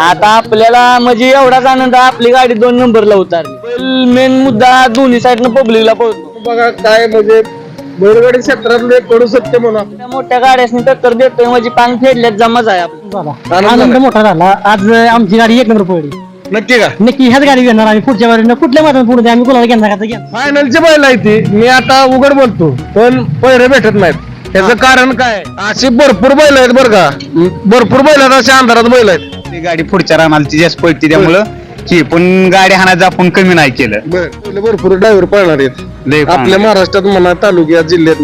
आता आपल्याला म्हणजे एवढाच आनंद आपली गाडी दोन नंबरला उतारली. मेन मुद्दा दोन्ही साईडनं पब्लिकला पळतो. बघा काय म्हणजे बैलगाडी क्षेत्रातले कडू सत्य म्हणून आपण त्या मोठ्या गाड्यासनी टक्कर देतोय म्हणजे पांग फेडल्यात जमाच आहे आनंद. मोठा झाला. आज आमची गाडी एक नंबर पडली नक्की का? नक्की ह्याच गाडी घेणार आम्ही पुढच्या वेळेला कुठल्या मैदान पुढे आम्ही कोणाला घेणार? का घेणार फायनलची बैल आहे ती. मी आता उघड बोलतो पण पैरे भेटत नाहीत. त्याचं कारण काय? अशी भरपूर बैल आहेत बरं का. भरपूर बैल आहेत अशा अंधारात बैल आहेत. ती गाडी पुढच्या रानाला जास्त पडते त्यामुळं की पण गाडी हाणायचं आपण कमी नाही केलं. बरं भरपूर ड्रायव्हर पळणार आहेत. लय. आपल्या महाराष्ट्रात म्हणा तालुक्यात जिल्ह्यात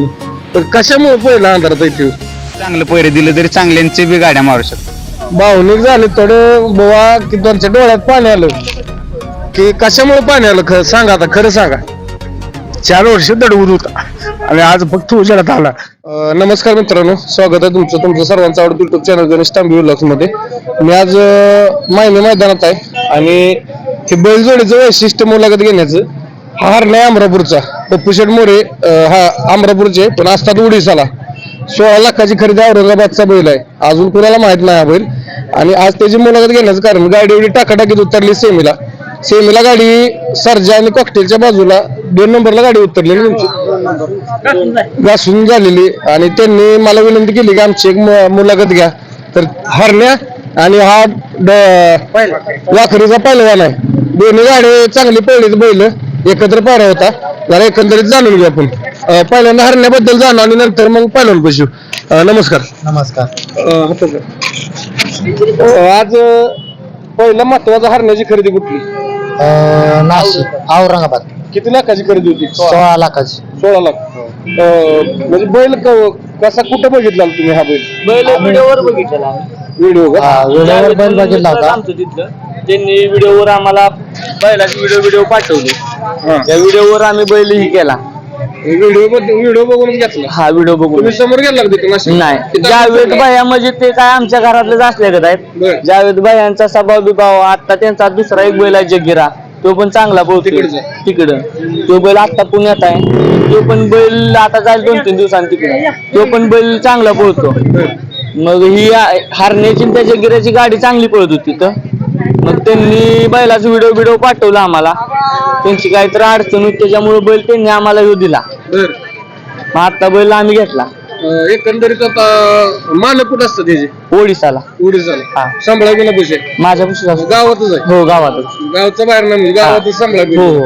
पण कशामुळे पहिला अंधारात येते चांगलं पैरे दिलं तरी चांगल्यांचे बी गाड्या मारू शकतो भावनिक झाले थोडं बुवा की दोनच्या डोळ्यात पाणी आलं. की कशामुळे पाणी आलं? खरं सांगा आता खरं सांगा. चार वर्ष दडवून होता. आणि आज फक्त उजेडात आला. अं, नमस्कार मित्रांनो स्वागत आहे तुमचं तुमचं सर्वांचं आवडतं युट्यूब चॅनल गणेश तांबी मध्ये. मी आज अं, मायने मैदानात आहे आणि हे बैलजोडीचं वैशिष्ट्य मुलाखत घेण्याचं हा हरणे अमरापूरचा. पप्पू शेठ मोरे अं, हा अमरापूरचे पण असतात उडीसाला. सोळा लाखाची खरेदी औरंगाबादचा बैल आहे. अजून कुणाला माहीत नाही हा बैल. आणि आज त्याची मुलाखत घेण्याचं कारण गाडी एवढी टाकाटाकीत उतरली सेमीला. सेमीला गाडी सर्जा आणि कॉकटेलच्या बाजूला दोन नंबरला गाडी उतरली ना तुमची घासून झालेली. आणि त्यांनी मला विनंती केली की आमची एक मु- मुलाखत घ्या. तर हरण्या आणि हा ड- वाखरीचा पहिलवान आहे. दोन्ही गाडी चांगली पळलीत बैल. एकत्र पारा होता. जरा एकंदरीत जाणून घेऊ आपण. अं, पहिल्यांदा हरण्याबद्दल जाणू आणि नंतर मग पहिलवान पशू नमस्कार. नमस्कार. अं, हातात द्या. अं, आज अं, पहिला महत्त्वाचा हरण्याची खरेदी कुठली? नाशिक औरंगाबाद. किती लाखाची खरेदी होती? सोळा. लाखाची. सोळा लाख. अं, म्हणजे बैल क- कसा कुठं बघितला तुम्ही हा बैल? बैल व्हिडिओवर बघितलेला. आम्ही. व्हिडिओ का? वेळेवर बैल बघितला होता. आमचं तिथलं त्यांनी व्हिडिओवर आम्हाला बैलाची व्हिडिओ व्हिडिओ पाठवली. हा. त्या व्हिडिओवर आम्ही बैल ही केला. व्हिडिओ व्हिडिओ बघून घेतला. हा व्हिडिओ बघून. तुम्ही समोर गेला का तिथे नाशिक? नाही. तिथं जावेद. भाया म्हणजे ते काय आमच्या घरातलेच असल्यागत बर. आहेत जावेद भायांचा स्वभाव बिभाव आता त्यांचा दुसरा एक बैल आहे जगिरा. तो पण चांगला बोलतो तिकडचा? तिकडं. तो बैल आता पुण्यात आहे. तो पण बैल आता जाईल दोन तीन दिवसांनी तिकडे. तो पण बैल चांगला बोलतो. मग ही हारण्याची त्या जगिराची गाडी चांगली पळत होती तर? मग त्यांनी बैलाचा व्हिडिओ व्हिडिओ पाठवला आम्हाला. त्यांची काहीतरी अडचण होती त्याच्यामुळे बैल त्यांनी आम्हाला येऊ दिला. बर. मग आता बैल आम्ही घेतला. अं, एकंदरीत आता मालक कुठं असतं त्याचे ओडिसाला. उडी झालं हा. सांभाळा गेला पैसे माझ्या पुस्तकात गावातच आहे. हो गावातच. गावचं बाहेर नाही म्हणजे गावातच सांभाळा हो हो.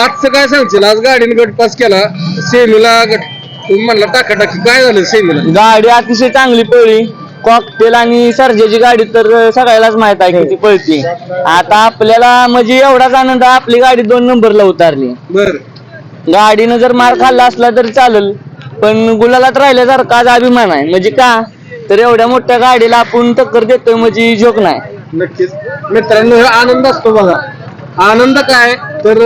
आजचं काय सांगशील? आज गाडीने गट पास केला. सेमीला गट तुम्ही म्हणला टाका टाकी काय झालं सेमीला? गाडी अतिशय चांगली पळली. कॉकटेल आणि सर्जेची गाडी तर सगळ्यालाच माहीत आहे किती पळते. आता आपल्याला म्हणजे एवढाच आनंद आपली गाडी दोन नंबरला उतारली. बर. गाडीनं जर मार खाल्ला असला तरी चालेल पण गुलालात राहिल्यासारखा आज अभिमान आहे. म्हणजे का? तर एवढ्या मोठ्या गाडीला आपण टक्कर देतोय म्हणजे जोक नाही. नक्कीच. मित्रांनो हे आनंद असतो बघा. आनंद काय? तर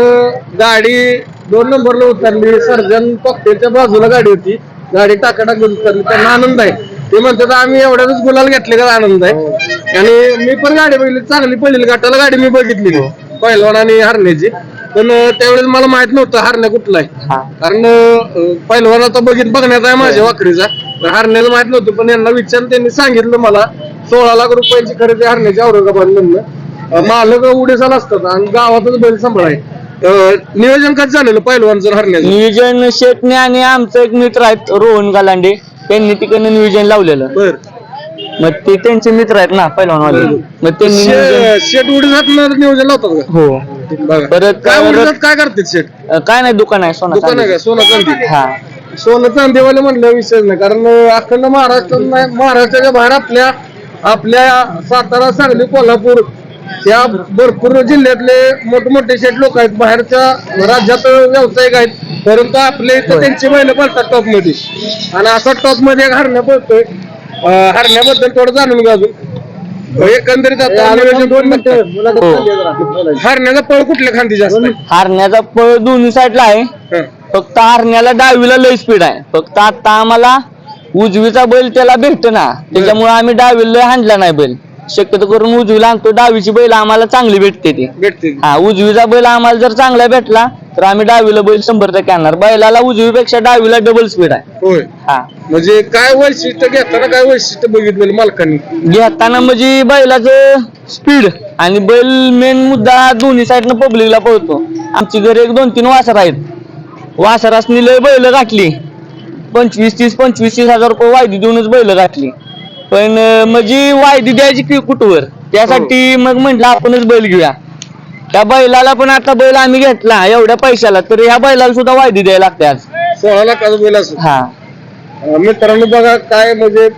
गाडी दोन नंबरला उतरली. सर्जन कॉकटेलच्या बाजूला गाडी होती. गाडी टाकाटाक उतरली. त्यांना आनंद आहे. ते म्हणतात आम्ही एवढ्याच गुलाल घेतले का आनंद आहे? आणि मी पण गाडी बघितली चांगली पडलेली गाठाला गाडी मी बघितली. पहिलवान आणि हरण्याची. पण त्यावेळेस मला माहीत नव्हतं हरण्या कुठला आहे. हा. कारण पहिलवान आता बघित बघण्यात आहे माझ्या वाकडीचा. पण हरण्याचं माहीत नव्हतं पण यांना विचार त्यांनी सांगितलं मला सोळा लाख रुपयांची खरेदी हरण्याची औरंगाबाद मधनं. मालक उडेसाला असतात आणि गावातच बैल सांभाळाय. नियोजन कसं झालेलं पहिलवानचं हरण्याचं? नियोजन शेटणे आणि आमचं एक मित्र आहेत रोहन गालांडे. त्यांनी तिकडनं नियोजन लावलेलं. बर. मग ते त्यांचे मित्र आहेत ना पहिलवानवाले मग त्यांनी नियोजन- शे- शेट उडीसात नियोजन लावतात का? हो. बघा. परत काय उडीसात काय करतात शेट? अं, काय नाही दुकान आहे सोना दुकान आहे का? सोनं चांदी. हा. सोनं चांदीवाले म्हणलं विषय नाही कारण अखंड महाराष्ट्र महाराष्ट्राच्या बाहेर आपल्या आपल्या सातारा सांगली कोल्हापूर या भरपूर जिल्ह्यातले मोठमोठे शेठ लोक आहेत. बाहेरच्या राज्यात व्यावसायिक आहेत. परंतु आपल्या इथं त्यांची महिला पडतात टॉपमध्ये. आणि असा टॉपमध्ये एक हरण्या पडतोय हरण्याबद्दल थोडं जाणून घ्या अजून. एकंदरीत आता दोन मिनिटं हरण्याचा पळ कुठल्या खांदी जास्त आहे? हारण्याचा पळ दोन्ही साईडला आहे. हं. फक्त हारण्याला डावीला लय स्पीड आहे. फक्त आता आम्हाला उजवीचा बैल त्याला भेटत ना त्याच्यामुळे आम्ही डावीला लय हाणला नाही बैल. शक्यतो करून उजवीला आणतो. डावीची बैल आम्हाला चांगली भेटते ती. भेटते हा उजवीचा बैल आम्हाला जर चांगला भेटला तर आम्ही डावीला बैल शंभर टक्के आणणार. बैलाला उजवीपेक्षा डावीला डबल स्पीड आहे. होय. हा. म्हणजे काय वैशिष्ट्य घेताना काय वैशिष्ट्य बघितलेलं मालकांनी? घेताना म्हणजे बैलाचं स्पीड आणि बैल मेन मुद्दा दोन्ही साईडनं पब्लिकला पळतो. आमची घरी एक दोन तीन वासर आहेत. वासरासनी लय बैल गाठली. पंचवीस तीस पंचवीस तीस हजार रुपये वायदी देऊनच बैल गाठली. पण अं, म्हणजे वायदी द्यायची की कुठवर? त्यासाठी मग म्हंटल आपणच बैल घेऊया. त्या बैलाला पण आता बैल आम्ही घेतला. एवढ्या पैशाला. तर ह्या बैलाला सुद्धा वायदी द्यायला लागते आज. सोळा लाखाचं बैल हा. अं, मित्रांनो बघा काय म्हणजे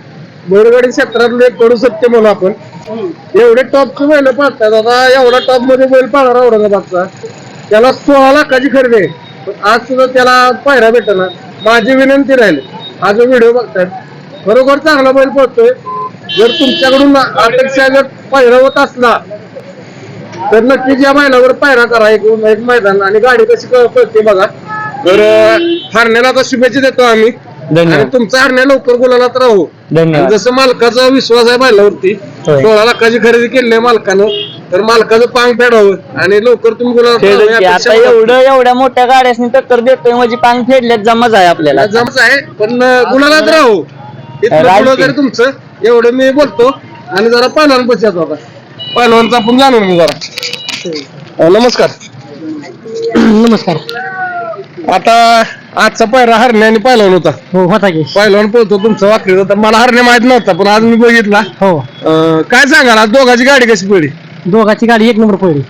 बैलगाडी क्षेत्रातलं एक कडू सत्य म्हणू आपण. एवढे टॉपचे बैल पाळतात आता एवढा टॉपमध्ये बैल पाळणार औरंगाबादचा. त्याला सोळा लाखाची खरेदी आहे. पण आज सुद्धा त्याला पायरा भेटणार. माझी विनंती राहील. हा जो व्हिडिओ बघतायत खरोखर चांगला बैल पळतोय. जर तुमच्याकडून अपेक्षा जर पायरा होत असला तर नक्कीच या बैलावर पायरा करा. एक एक मैदान आणि गाडी कशी पळते बघा. तर हरण्याला आता शुभेच्छा देतो आम्ही. आणि तुमचा हरण्या लवकर बोलायला राहू. जसं मालकाचा विश्वास आहे बैलावरती. सोळा लाखाची खरेदी केली आहे मालकानं. तर मालकाचं पांग फेडावं आणि लवकर तुम्ही गुलाला आता एवढं एवढ्या मोठ्या गाड्यासनी टक्कर देतोय म्हणजे पांग फेडल्यात जमाच आहे आपल्याला. जमच आहे पण गुलालात राहू. पुढं की. तरी तुमचं एवढं मी बोलतो. आणि जरा पहिलवान पश्चात होता पहिलवानचा आपण जाणून घेऊ जरा. नमस्कार. नमस्कार. आता आजचा पहिला हरणे आणि पहिलवान होता. हो होता की. पहिलवान पळतो तुमचं वाक्य तर मला हरणे माहीत नव्हता पण आज मी बघितला. हो. अं, काय सांगाल? आज दोघाची गाडी कशी पडली? दोघाची गाडी एक नंबर पडली.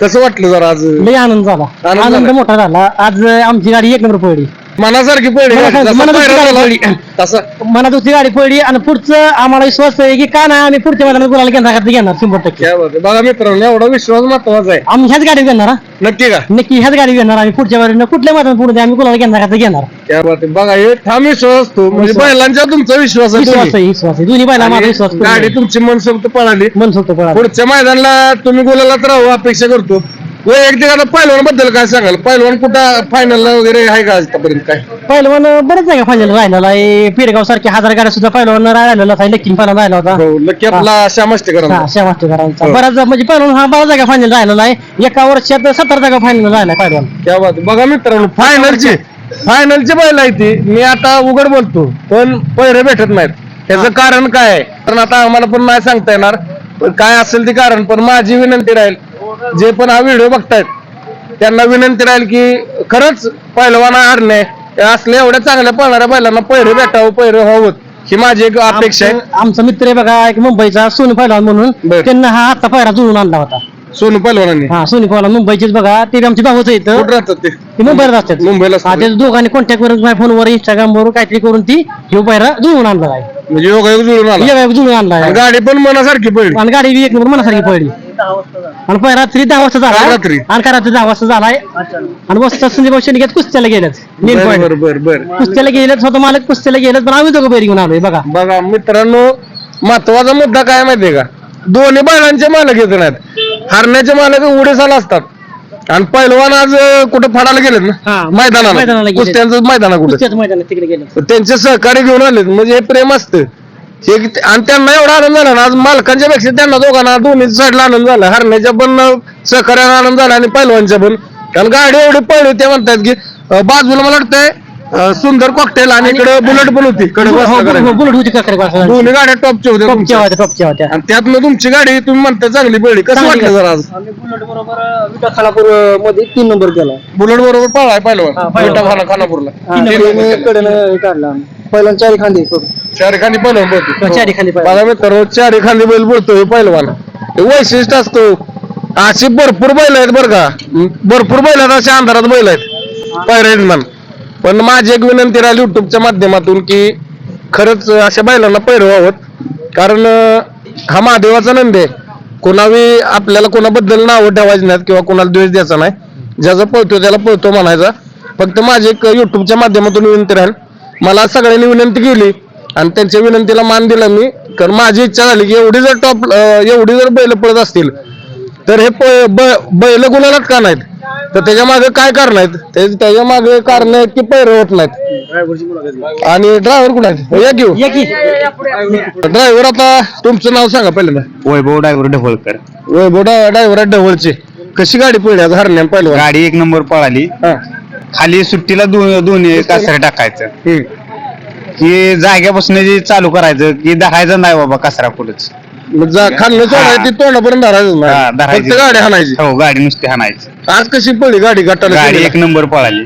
कसं वाटलं जरा आज? लय आनंद झाला. आनंद आनंद. मोठा झाला. आज आमची गाडी एक नंबर पडली. मनासारखी पडली गाडी. जसा मनासारखी गाडी झाला, तसा. मनात दुसरी गाडी पडली आणि पुढचं आम्हाला विश्वास आहे की का नाही आम्ही पुढच्या मैदानात गुलाल घेणार का घेणार शंभर टक्के. क्या. बघा मित्रांनो एवढा विश्वास महत्त्वाचा आहे. आम्ही ह्याच गाडी घेणार हा. नक्की का? नक्की ह्याच गाडी घेणार आम्ही पुढच्या वेळेला कुठल्या मैदानात पुढे आम्ही गुलाल घेणार का घेणार. क्या बात आहे. बघा हे ठाम विश्वास असतो म्हणजे विश्वास. बैलांच्या तुमचा विश्वास आहे विश्वास दोन्ही. आहे विश्वास आहे. दोन्ही बैला माझा आणि विश्वास गाडी तुमची मनसोक्त पळाली. मनसोक्त पळा पुढच्या मैदानाला तुम्ही बोलायलाच राहू अपेक्षा करतो. वैयक्तिक आता पहिलवानबद्दल काय सांगाल? पहिलवान कुठं फायनलला वगैरे आहे का आतापर्यंत काय? पहिलवान बरेच जागा फायनल राहिलेला? आहे पेडगाव सारख्या हजार गाड्या सुद्धा पहिलवान राहिलेला आहे. नक्की पहिला राहिला होता. हो नक्की आपला श्यामष्टेकर हा श्यामाष्टकरांचा हो. बराच म्हणजे पहिलवान हा बराच जागा फायनल राहिलेला आहे. एका वर्षात सतरा जागा फायनल राहिला पहिलवान क्या बात. बघा मित्रांनो फायनलची फायनलची बैल आहे ती. मी आता उघड बोलतो पण पैरे भेटत नाहीत. त्याचं कारण काय आहे? कारण आता आम्हाला पण नाही सांगता येणार. पण काय असेल ते कारण पण माझी विनंती राहील जे पण हा व्हिडिओ बघतायत त्यांना विनंती राहील की खरंच पहिलवाना हरणे असल्या एवढ्या चांगल्या पळणाऱ्या बैलांना पैरे भेटावं पैरे व्हावं ही माझी एक अपेक्षा आहे आमचं- मित्र आहे बघा एक मुंबईचा सोनी पहिलवान म्हणून बर. त्यांना हा आता पहिला जुळून आणला होता सोनू पहिलवानांनी हा सोनी पहिलवान मुंबईचेच बघा. ते आमचे भाऊच आहेत कुठं राहतात ते? ते मुंबईला असतात मुंबईला हा असतात. त्याच्या दोघांनी कॉन्टॅक्ट करून माझ्या फोनवर इंस्टाग्राम वर काहीतरी करून ती ह्यो पहिला जुळून आणला आहे. म्हणजे योगायोग जुळून आला. या जुळून आणला आणि आहे गाडी पण मनासारखी पडली. आणि गाडी बी एक नंबर मनासारखी पडली. आणि पहिला रात्री दहा वाजता झाला. काल रात्री? आणि का रात्री दहा वाजता झालाय आणि वाजता संजय भाऊ शेंडगे कुस्त्याला गेलेत. मेन बर पॉईंट बर बर बर. कुस्त्याला गेलेत स्वतः मालक कुस्त्याला गेलेत पण आम्ही दोघं बैल घेऊन आलोय बघा. बघा मित्रांनो महत्त्वाचा मुद्दा काय माहितीये का? दोन्ही बैलांचे मालक येत नाहीत. हरण्याचे मालक उडेसाला असतात. आणि पैलवान आज कुठं फाडायला गेलेत ना? हा, मैदानाला. मैदानाला गेलेत. कुस्त्यांचं मैदाना कुठं? कुस्त्याच मैदानात तिकडे गेले तर त्यांचे सहकार्य घेऊन आलेत. म्हणजे हे प्रेम असतं. हे किती- आणि त्यांना एवढा आनंद झाला ना आज मालकांच्या पेक्षा त्यांना दोघांना दोन्ही साईडला आनंद झाला. हरण्याच्या पण अं, सहकार्याला आनंद झाला आणि पैलवानच्या पण. कारण गाडी एवढी पळली ते म्हणतात की अं, बाजूला मला वाटतंय अं, सुंदर कॉकटेल आणि इकडे बुलेट पण होती. बुलेट होती का टॉपच्या दोन्ही गाड्या टॉपच्या होत्या तुमच्या. होत्या टॉपच्या होत्या. आणि त्यातनं तुमची गाडी तुम्ही म्हणता चांगली पडली. कसं चांगली वाटलं जरा आज? आम्ही बुलेट बरोबर विटा खानापूरमध्ये तीन नंबर केला. बुलेट बरोबर पळाय हा, पहिला पहिलवान. विटा खाना खानापूरला. तीन तीन नंबर नंबर केला. कडे काढला पहिला चारी खांदे चारी खांदी बोलतो चारी. बघा मित्र चारी खांदी बैल बोलतो हे पहिलवान. हे वैशिष्ट्य असतो. अशी भरपूर बैल आहेत बरं का. भरपूर बैल आहेत अशा अंधारात बैल आहेत. पैरमान पण माझी एक विनंती राहिली युट्यूबच्या माध्यमातून की खरंच अशा बैलांना पैरवावत कारण हा महादेवाचा नंद आहे. कोणावी आपल्याला कोणाबद्दल नावं ठेवायची नाहीत किंवा कोणाला द्वेष द्यायचा नाही. ज्याचा पळतो त्याला पळतो म्हणायचा. फक्त माझी एक युट्यूबच्या माध्यमातून विनंती राहील. मला सगळ्यांनी विनंती केली आणि त्यांच्या विनंतीला मान दिला मी. कारण माझी इच्छा झाली की एवढी जर टॉप एवढी जर बैल पळत असतील तर हे प- ब- बैल गुलालात का नाहीत? तर त्याच्यामागे काय कारण आहेत? ते- त्याच्यामागे कारण आहेत की पैर होत नाहीत. आणि ड्रायव्हर कुठे आहेत? या घेऊ ड्रायव्हर आता तुमचं नाव सांगा पहिल्यांदा वैभव डायव्हर ढवळकर. वैभव ड्रायव्हर ढवळचे. कशी गाडी पडली आज हरण्या पहिलं गाडी एक नंबर पळाली. हा. खाली सुट्टीला दोन दोन्ही कासरे टाकायचं. की जाग्यापासून जे चालू करायचं की धरायचं नाही बाबा कचरा पुढच मग जा खाल्लं सोडायचं ती तोंडापर्यंत धरायचं हा, नाही धरायची. फक्त गाडी हाणायची. हो गाडी नुसती हाणायची. आज कशी पडली गाडी गटाला गाडी? एक नंबर पळाली.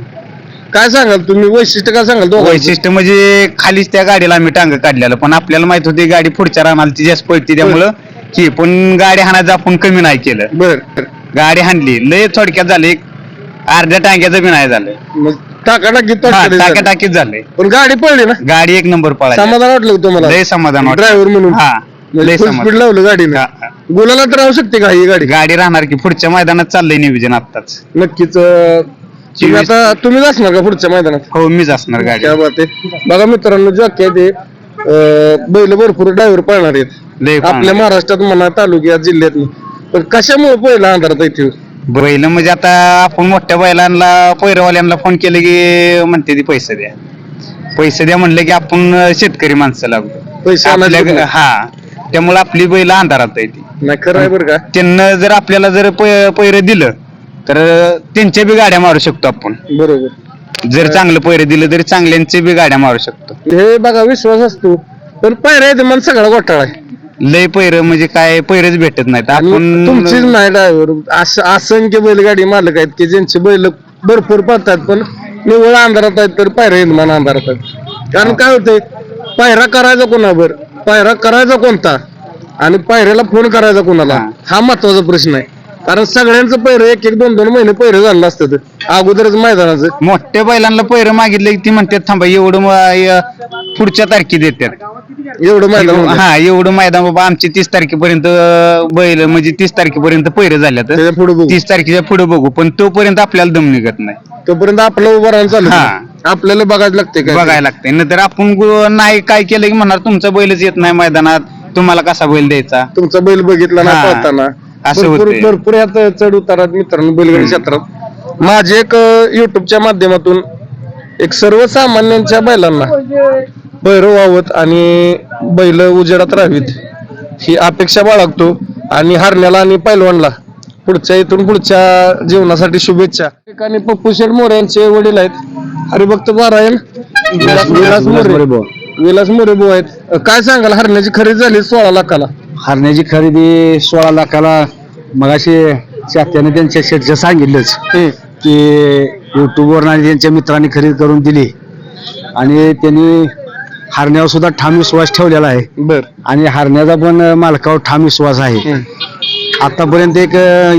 काय सांगाल तुम्ही? वैशिष्ट्य काय सांगाल दोघांचं? वैशिष्ट्य म्हणजे खालीच त्या गाडीला आम्ही टांग काढलेलं. पण आपल्याला माहीत होती गाडी पुढच्या रानाला ती जास्त पळती त्यामुळं की पण गाडी हाणायचं आपण कमी नाही केलं. बर. गाडी हाणली. लय थोडक्यात झाले एक अर्ध्या टांग्याचं बी नाही झालं. मग टाका टाकी टाक्या टाकीत झालंय पण गाडी पडली ना? गाडी एक नंबर पळाली. समाधान वाटलं का तुम्हाला? लय समाधान वाटलं. ड्रायव्हर म्हणून. हा. लय स्पीड लावलं गाडीने. हा. गुलाला तर राहू शकते का ही गाडी? गाडी राहणार की पुढच्या मैदानात चाललंय नियोजन आत्ताच. नक्कीच अं, तुम्ही चोवीस- आता तुम्हीच असणार का पुढच्या मैदानात? हो मीच असणार गाडी. क्या बात आहे. बघा मित्रांनो जॉकी आहे ते अं, बैल भरपूर ड्रायव्हर पळणार आहेत. लय आपल्या. महाराष्ट्रात म्हणा तालुक्यात जिल्ह्यात पण कशामुळे पहिला अंधारात इथे? बैल म्हणजे आता आपण मोठ्या बैलांना पैरवाल्यांना फोन केले की म्हणते ती पैसे द्या. पैसे द्या म्हणलं की आपण शेतकरी माणसं लागलो. पैसे आपल्या? हा त्यामुळे आपली बैल अंधारात आहे ती. नाही खरं आहे बरं का? त्यांना जर आपल्याला जर पैर दिलं तर त्यांच्या बी गाड्या मारू शकतो आपण. बरोबर. जर चांगलं पैर दिलं तरी चांगल्यांचे बी गाड्या मारू शकतो. हे बघा विश्वास असतो. पण पायऱ्या येते मला सगळा घोटाळा आहे. लय पैर म्हणजे काय पैरच भेटत नाहीत. आणि आपण तुमचीच नाही ड्रायव्हर असंख्य बैलगाडी मालक आहेत की ज्यांचे बैल भरपूर पडतात पण निवळ अंधारात आहेत तर पायऱ्या यजमान अंधारात आहेत. कारण काय होतंय पायरा करायचा कोणावर? पायरा करायचा कोणता? आणि पायऱ्याला फोन करायचा कोणाला? हा. महत्त्वाचा प्रश्न आहे. कारण सगळ्यांचं पैर एक एक दोन दोन महिने पैर झालं असतं अगोदरच मैदानाचं. मोठ्या बैलांना पैर मागितले की ती म्हणतात थांबा एवढं म- पुढच्या तारखेत देतात एवढं मैदान होतं. हा एवढं मैदान बाबा आमची तीस तारखेपर्यंत बैल म्हणजे तीस तारखेपर्यंत पैर झाल्यात. त्याच्या पुढे बघू. तीस तारखेच्या पुढे बघू. पण तोपर्यंत आपल्याला दम निघत नाही. तोपर्यंत आपलं उभं राहून चालू हा. आपल्याला बघायला लागते बघायला लागतंय. नंतर आपण गु- नाही काय केलं की म्हणणार तुमचा बैलच येत नाही मैदानात तुम्हाला कसा बैल द्यायचा? तुमचा बैल बघितला ना हा. पळताना असं भरपूर होतंय. भरपूर यात चढ उतारात मित्रांनो बैलगाडी क्षेत्रात. माझे एक युट्यूबच्या माध्यमातून एक सर्वसामान्यांच्या बैलांना बैर व्हावत आणि बैल उजेडात राहावीत ही अपेक्षा बाळगतो आणि हरण्याला आणि पैलवानला पुढच्या इथून पुढच्या जीवनासाठी शुभेच्छा. ठिकाणी पप्पू शेठ मोरे यांचे वडील आहेत. हरिभक्त पारायण विलास विलास मोरे. विलास मोरे भाऊ. आहेत. काय सांगाल? हरण्याची खरेदी झाली सोळा लाखाला. हरण्याची खरेदी सोळा लाखाला मगाशी चात्याने त्यांच्या शेटच्या सांगितलंच की युट्यूबवर आणि त्यांच्या मित्रांनी खरेदी करून दिली. आणि त्यांनी हरण्यावर सुद्धा ठाम विश्वास ठेवलेला आहे. बर. आणि हरण्याचा पण मालकावर ठाम विश्वास आहे. आतापर्यंत एक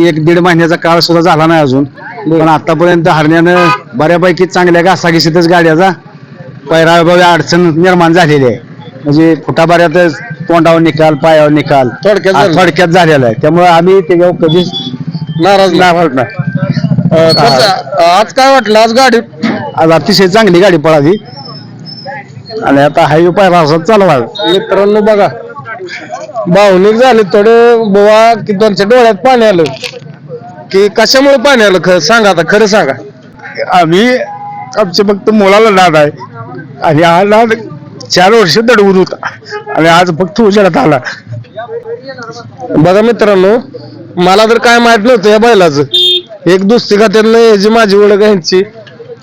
एक दीड महिन्याचा काळ सुद्धा झाला नाही अजून. पण आतापर्यंत हरण्यानं बऱ्यापैकी चांगल्या घासाघिशीतच गाड्याचा पैराबाबी अडचण निर्माण झालेली आहे. म्हणजे फुटाबाऱ्यातच तोंडावर निकाल पायावर निकाल थोडक्यात आ- झालं. थोडक्यात झालेला आहे. त्यामुळे आम्ही त्याच्यावर कधीच नाराज नाही. नाराज नाही. अं, कसं, आज काय वाटलं? आज गाडी? आज अतिशय चांगली गाडी पळाली. आणि आता हायवे पायरा असं चालवा मित्रांनो बघा भावनिक झाले थोडे बुवा की त्यांच्या डोळ्यात पाणी आलं. की कशामुळे पाणी आलं? खरं सांगा आता खरं सांगा. आम्ही आमचे फक्त मुलाला नाद आहे. आणि हा नाद चार वर्ष दडवून होता. आणि आज फक्त उजेडात आला. बघा मित्रांनो मला तर काय माहीत नव्हतं या बैलाचं. एक दुसरी खात्यातनं याची माझी ओळख आहे यांची.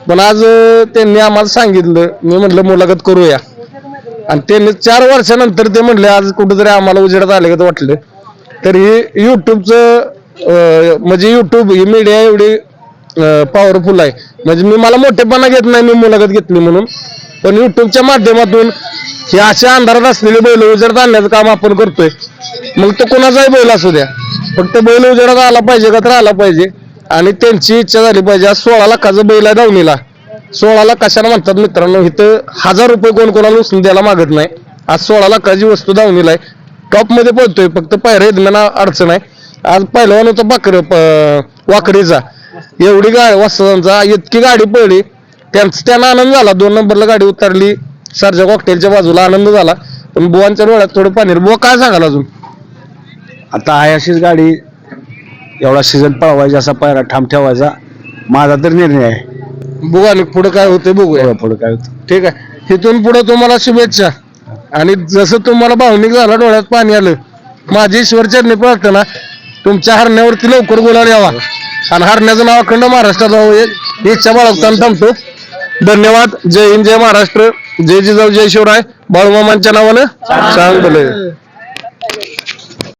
पण आज अं, त्यांनी आम्हाला सांगितलं मी म्हटलं मुलाखत करूया. आणि त्यांनी चार वर्षानंतर ते म्हणले आज कुठेतरी आम्हाला उजेडात आले का? वाटलं. तर ही युट्यूबचं म्हणजे युट्यूब ही मीडिया एवढी पॉवरफुल आहे. म्हणजे मी मला मोठेपणा घेत नाही मी मुलाखत घेतली म्हणून. पण युट्यूबच्या माध्यमातून हे अशा अंधारात असलेली बैल उजेडात आणण्याचं काम आपण करतोय. मग तो कोणाचाही बैल असू द्या. फक्त बैल उजेडात आला पाहिजे का तर आला पाहिजे. आणि त्यांची इच्छा झाली पाहिजे. आज सोळा लाखाचा बैल आहे दावणीला सोळा लाख कशाला म्हणतात मित्रांनो इथं हजार रुपये कोण कोणाला उचलून द्यायला मागत नाही. आज सोळा लाखाची वस्तू दावणीला आहे. टॉपमध्ये पळतोय फक्त पायऱ्या दरम्यान अडचण आहे. आज पहिलवान होता बाकर वाकडीचा. एवढी गाडी वासनांचा इतकी गाडी पळली त्यांचा त्यांना आनंद झाला. दोन नंबरला गाडी उतरली. सरच्या कॉकटेलच्या बाजूला आनंद झाला. पण बुवांच्या डोळ्यात थोडं पाणी बुवा काय सांगाल अजून? आता आहे अशीच गाडी. एवढा सीझन पळवायचा असा पायरा ठाम ठेवायचा. माझा तर निर्णय आहे. बुवा आणि पुढे काय होते बघूया. पुढं पुढं काय होतं ठीक आहे. इथून पुढे तुम्हाला शुभेच्छा. आणि जसं तुम्हाला भावनिक झाला डोळ्यात पाणी आलं. माझी ईश्वर चरणी प्रार्थना. तुमच्या हरण्यावरती लवकर गुलाल यावा. आणि हरण्याचं नाव अखंड महाराष्ट्रात राहावं इच्छा बाळगताना थांबतो. धन्यवाद. जय हिंद जय महाराष्ट्र. जय जिजाऊ जय शिवराय. बाळूमामांच्या नावानं चांगलं.